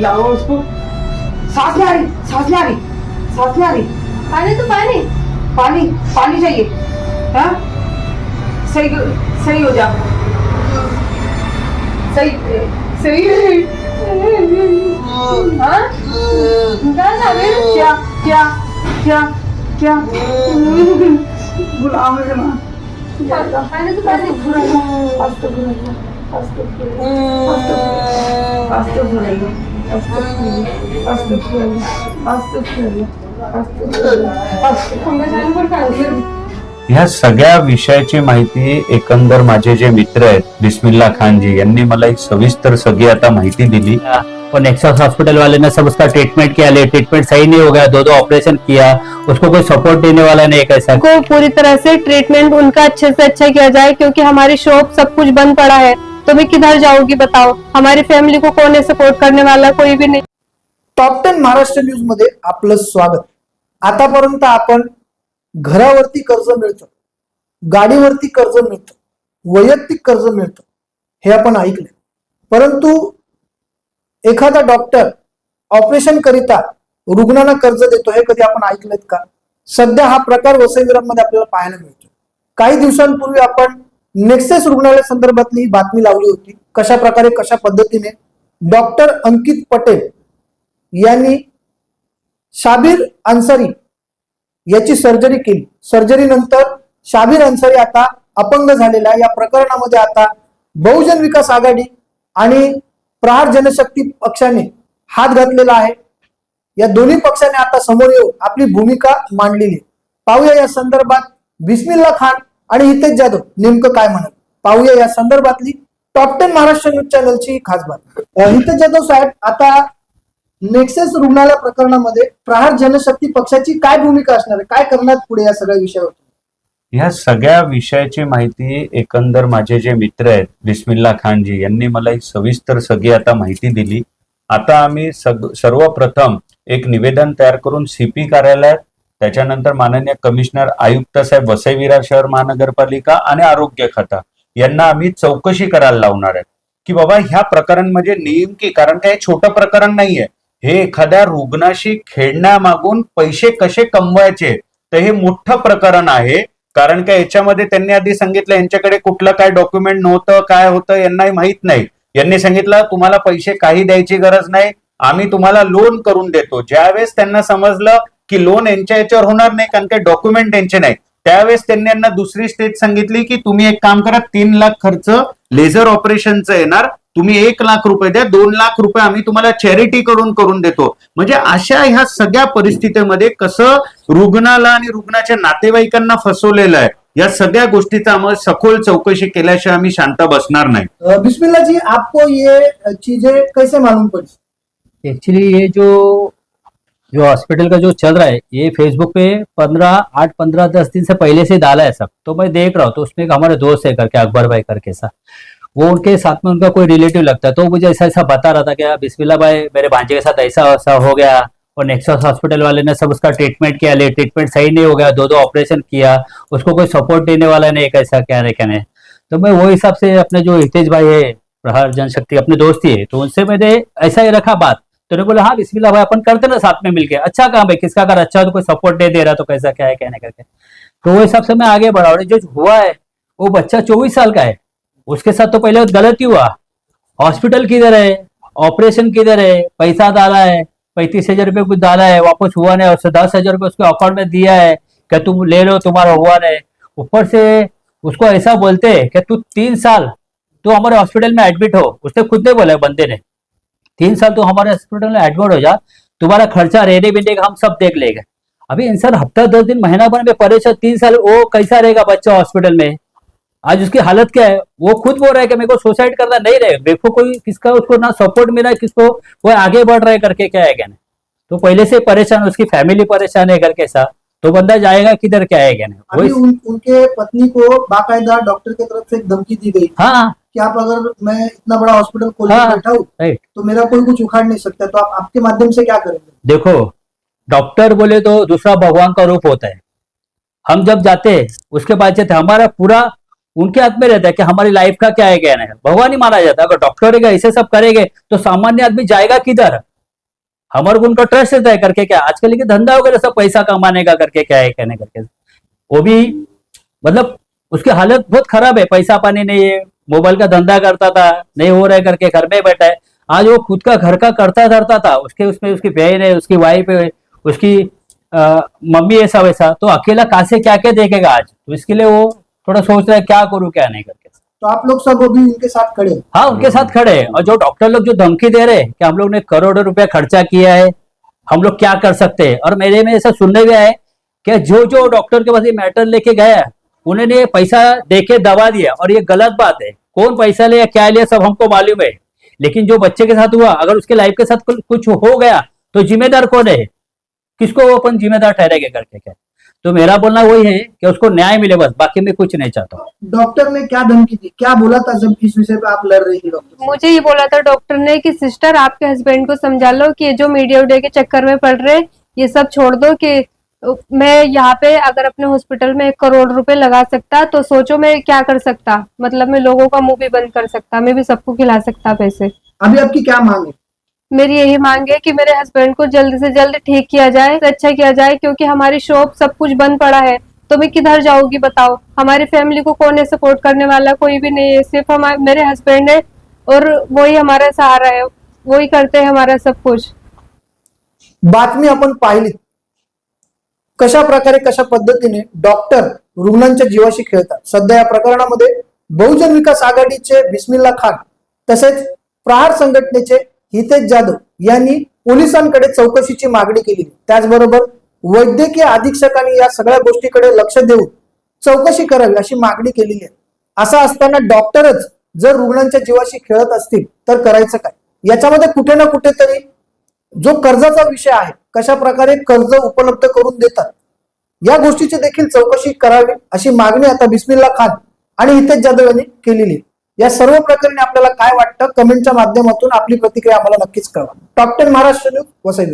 लाओ उसको। सांस नहीं आ रही सांस नहीं आ रही सांस नहीं आ रही। पानी तो पानी। पानी पानी चाहिए। हाँ? सही सही हो जा। सही सही। हाँ? काय क्या क्या क्या क्या? बुलाओ मेरे माँ। पाणी तो काढली ह्या सगळ्या विषयाची माहिती एकंदर माझे जे मित्र आहेत बिस्मिल्ला खान जी यांनी मला एक सविस्तर सगळी आता माहिती दिली. और नेक्सस हॉस्पिटल वाले ने सब उसका ट्रीटमेंट किया ले ट्रीटमेंट सही नहीं हो गया दो दो ऑपरेशन किया उसको कोई सपोर्ट देने वाला नहीं कैसा? को पूरी तरह से ट्रीटमेंट उनका अच्छे से अच्छा किया जाए क्योंकि हमारी शॉप सब कुछ बंद पड़ा है। तुम्हें किधर जाओगी बताओ। हमारी फैमिली को कौन है सपोर्ट करने वाला? कोई भी नहीं। टॉप टेन महाराष्ट्र न्यूजमध्ये आपलं स्वागत. आतापर्यंत आपण घरावरती कर्ज मिळतं गाडीवरती कर्ज मिळतं वैयक्तिक कर्ज मिळतं हे आपण ऐकले परंतु एखादा डॉक्टर ऑपरेशन करिता रुग्णांना कर्ज देतो हे कधी आपण ऐकलेत का? सध्या हा प्रकार वसईविरामध्ये आपल्याला पाहायला मिळतो काही दिवसांपूर्वी आपण नेक्सेस रुग्णालय संदर्भातली बातमी लावली होती. कशा प्रकारे कशा पद्धतीने? डॉक्टर अंकित पटेल यांनी शाबीर अन्सारी याची सर्जरी केली. सर्जरीनंतर शाबीर अन्सारी आता अपंग झालेला या प्रकरणामध्ये आता बहुजन विकास आघाडी आणि प्रहार जनशक्ती पक्षाने हात घातलेला आहे. या दोन्ही पक्षाने आता समोर येऊन आपली भूमिका मांडलेली पाहूया या संदर्भात बिस्मिल्ला खान आणि हितेश जाधव नेमकं काय म्हणत? पाहूया या संदर्भातली टॉप टेन महाराष्ट्र न्यूज चॅनलची खास बात हितेश जाधव साहेब आता नेक्सेस रुग्णालय प्रकरणामध्ये प्रहार जनशक्ती पक्षाची काय भूमिका असणार आहे? काय करणार पुढे या सगळ्या विषयावर? ह्या सगळ्या विषयाची माहिती एकंदर माझे जे मित्र आहेत बिस्मिल्ला खानजी यांनी मला एक सविस्तर सगळी आता माहिती दिली. आता आम्ही सग सर्वप्रथम एक निवेदन तयार करून सीपी कार्यालयात त्याच्यानंतर माननीय कमिशनर आयुक्त साहेब वसई विरार शहर महानगरपालिका आणि आरोग्य खाता यांना आम्ही चौकशी करायला लावणार आहे. की बाबा ह्या प्रकरण म्हणजे नेमकी कारण का हे छोटं प्रकरण नाहीये. हे एखाद्या रुग्णाशी खेळण्यामागून पैसे कसे कमवायचे तर हे मोठं प्रकरण आहे. कारण का याच्यामध्ये त्यांनी आधी सांगितलं यांच्याकडे कुठलं काय डॉक्युमेंट नव्हतं काय होतं यांनाही माहीत नाही. यांनी सांगितलं तुम्हाला पैसे काही द्यायची गरज नाही आम्ही तुम्हाला लोन करून देतो. ज्यावेळेस त्यांना समजलं की लोन यांच्या याच्यावर होणार नाही कारण काही डॉक्युमेंट यांचे नाही त्यावेळेस त्यांनी यांना दुसरी स्टेज सांगितली की तुम्ही एक काम करा तीन लाख खर्च लेझर ऑपरेशनचं येणार. तुम्ही एक लाख रुपये द्या दोन लाख रुपये आम्ही तुम्हाला चॅरिटी कडून करून देतो. म्हणजे अशा ह्या सगळ्या परिस्थितीमध्ये कसं रुग्णाला आणि रुग्णाच्या नातेवाईकांना फसवलेलं आहे या सगळ्या गोष्टीचा आम्हाला सखोल चौकशी केल्याशिवाय आम्ही शांत बसणार नाही. अं, बिस्मिल्ला जी आपको ये चीजें कैसे मालूम पड़ी? एक्चुअली ये जो जो हॉस्पिटल का जो चल रहा है ये फेसबुक पे पंद्रह आठ पंद्रह दस दिन से पहले से डाला है सब। तो मैं देख रहा हूँ तो उसमें हमारे दोस्त है करके अकबर भाई करके सा। वो उनके साथ में उनका कोई रिलेटिव लगता है तो मुझे ऐसा ऐसा बता रहा था कि "हाँ, बिस्मिल्ला भाई मेरे भांजे के साथ ऐसा ऐसा हो गया और नेक्सस हॉस्पिटल वाले ने सब उसका ट्रीटमेंट किया ले ट्रीटमेंट सही नहीं हो गया दो दो ऑपरेशन किया उसको कोई सपोर्ट देने वाला नहीं कैसा क्या नहीं कहने तो मैं वो हिसाब से अपने जो हितेश भाई है प्रहार जनशक्ति अपने दोस्त ही है तो उनसे मैंने ऐसा ही रखा बात। तो उन्होंने बोला हाँ बिस्मिल्लाह भाई, अपन करते ना साथ में मिलके। अच्छा काम है किसका अगर अच्छा तो कोई सपोर्ट नहीं दे रहा तो कैसा, क्या है कहने करके? तो वो हिसाब से मैं आगे बढ़ा और जो हुआ है, वो बच्चा चौबीस साल का है। उसके साथ तो पहले गलत ही हुआ। हॉस्पिटल किधर है? ऑपरेशन किधर है? पैसा डाला है? पैंतीस हज़ार रुपये कुछ डाला है? वापस हुआ नहीं? और दस हज़ार रुपये उसके अकाउंट में दिया है कि तुम ले लो, तुम्हारा हुआ नहीं। ऊपर से उसको ऐसा बोलते हैं कि तू तीन साल तू हमारे हॉस्पिटल में एडमिट हो। उसने खुद ने बोला बंदे ने। तीन साल तो हमारे हॉस्पिटल में एडमिट हो जा तुम्हारा खर्चा रहने बीने का हम सब देख लेंगे। अभी इंसान हफ़्ता दस दिन महीना भर में परेशान तीन साल वो कैसा रहेगा बच्चा हॉस्पिटल में? आज उसकी हालत क्या है? वो खुद बोल रहा है कि मेरे को सुसाइड करना नहीं रहे। देखो कोई किसका उसको ना सपोर्ट मिला किसको वो आगे बढ़ रहा है करके क्या है क्या नहीं? तो पहले से परेशान उसकी फैमिली परेशान है करके सा तो बंदा जाएगा किधर क्या है क्या नहीं? उन, उनके पत्नी को बाकायदा डॉक्टर की तरफ़ से धमकी दी गई। हाँ। कि आप अगर मैं इतना बड़ा हॉस्पिटल खोल हाँ। बैठा हूँ तो मेरा कोई कुछ उखाड़ नहीं सकता। तो आप आपके माध्यम से क्या करेंगे? देखो डॉक्टर बोले तो दूसरा भगवान का रूप होता है। हम जब जाते हैं उसके बाद जाते हमारा पूरा उनके हाथ में रहता है कि हमारी लाइफ का क्या है कहना है। भगवान ही माना जाता है। अगर डॉक्टर ऐसे सब करेंगे तो सामान्य आदमी जाएगा किधर? हमारे को उनका ट्रस्ट रहता है करके क्या? आजकल के धंधा हो गया सब पैसा कमाने का करके क्या है कहने करके। वो भी मतलब उसकी हालत बहुत खराब है। पैसा पानी नहीं है मोबाइल का धंधा करता था नहीं हो रहा है करके घर में बैठा है। आज वो खुद का घर का करता धरता था उसके उसमें उसकी बहन है उसकी वाइफ है उसकी अ, मम्मी ऐसा। वैसा तो अकेला कहाँ से क्या क्या देखेगा आज? तो इसके लिए वो थोड़ा सोच रहा है क्या करूँ क्या नहीं करके। तो आप लोग सब अभी उनके साथ खड़े हाँ? उनके साथ खड़े हैं। और जो डॉक्टर लोग जो धमकी दे रहे हैं कि हम लोग ने करोड़ों रुपया खर्चा किया है हम लोग क्या कर सकते हैं? और मेरे में ऐसा सुनने में आया है कि जो जो डॉक्टर के पास ये मैटर लेके गया उन्होंने पैसा दे के दवा दिया और ये गलत बात है। कौन पैसा लिया क्या लिया सब हमको मालूम है। लेकिन जो बच्चे के साथ हुआ अगर उसके लाइफ के साथ कुछ- कुछ हो गया तो जिम्मेदार कौन है? किसको वो अपन जिम्मेदार ठहरेगा करके क्या तो मेरा बोलना वही है कि उसको न्याय मिले बस बाकी मैं कुछ नहीं चाहता। हूँ डॉक्टर ने क्या धमकी दी? क्या बोला था जब इस विषय पे आप लड़ रही थी डॉक्टर? मुझे ये बोला था डॉक्टर ने कि सिस्टर आपके हस्बैंड को समझा लो कि ये जो मीडिया उडिया के चक्कर में पड़ रहे ये सब छोड़ दो कि मैं यहाँ पे अगर अपने हॉस्पिटल में एक करोड़ रुपए लगा सकता तो सोचो मैं क्या कर सकता? मतलब मैं लोगों का मुँह भी बंद कर सकता मैं भी सबको खिला सकता पैसे। अभी आपकी क्या मांग है? मेरी यही मांग है कि मेरे हस्बैंड को जल्द से जल्द ठीक किया जाए अच्छा किया जाए क्योंकि हमारी शॉप सब कुछ बंद पड़ा है। तो मैं किधर जाऊँगी बताओ? हमारी फैमिली को कौन है सपोर्ट करने वाला? कोई भी नहीं है सिर्फ़ हमारे मेरे हस्बैंड है और वही हमारा सहारा है वही करते हैं हमारा सब कुछ। बातमी आपण पाहिली कशा प्रकारे कशा पद्धतीने डॉक्टर रुग्णांच्या जीवाशी खेळतात. सध्या या प्रकरणामध्ये बहुजन विकास आघाडीचे बिस्मिल्ला खान तसेच प्रहार संघटनेचे हितेश जाधव यांनी पोलिसांकडे चौकशीची मागणी केली. त्याचबरोबर वैद्यकीय अधीक्षकांनी या सगळ्या गोष्टीकडे लक्ष देऊन चौकशी करावी अशी मागणी केलेली आहे. असं असताना डॉक्टरच जर रुग्णांच्या जीवाशी खेळत असतील तर करायचं काय? याच्यामध्ये कुठे ना कुठेतरी जो कर्जाचा विषय आहे कशा प्रकारे कर्ज उपलब्ध करून देतात या गोष्टीची देखील चौकशी करावी अशी मागणी आता बिस्मिल्ला खान आणि हितेश जाधव यांनी केलेली आहे. या सर्व प्रकरणी आपल्याला काय वाटतं कमेंटच्या माध्यमातून आपली प्रतिक्रिया आम्हाला नक्कीच कळवा top ten Maharashtra news Vasai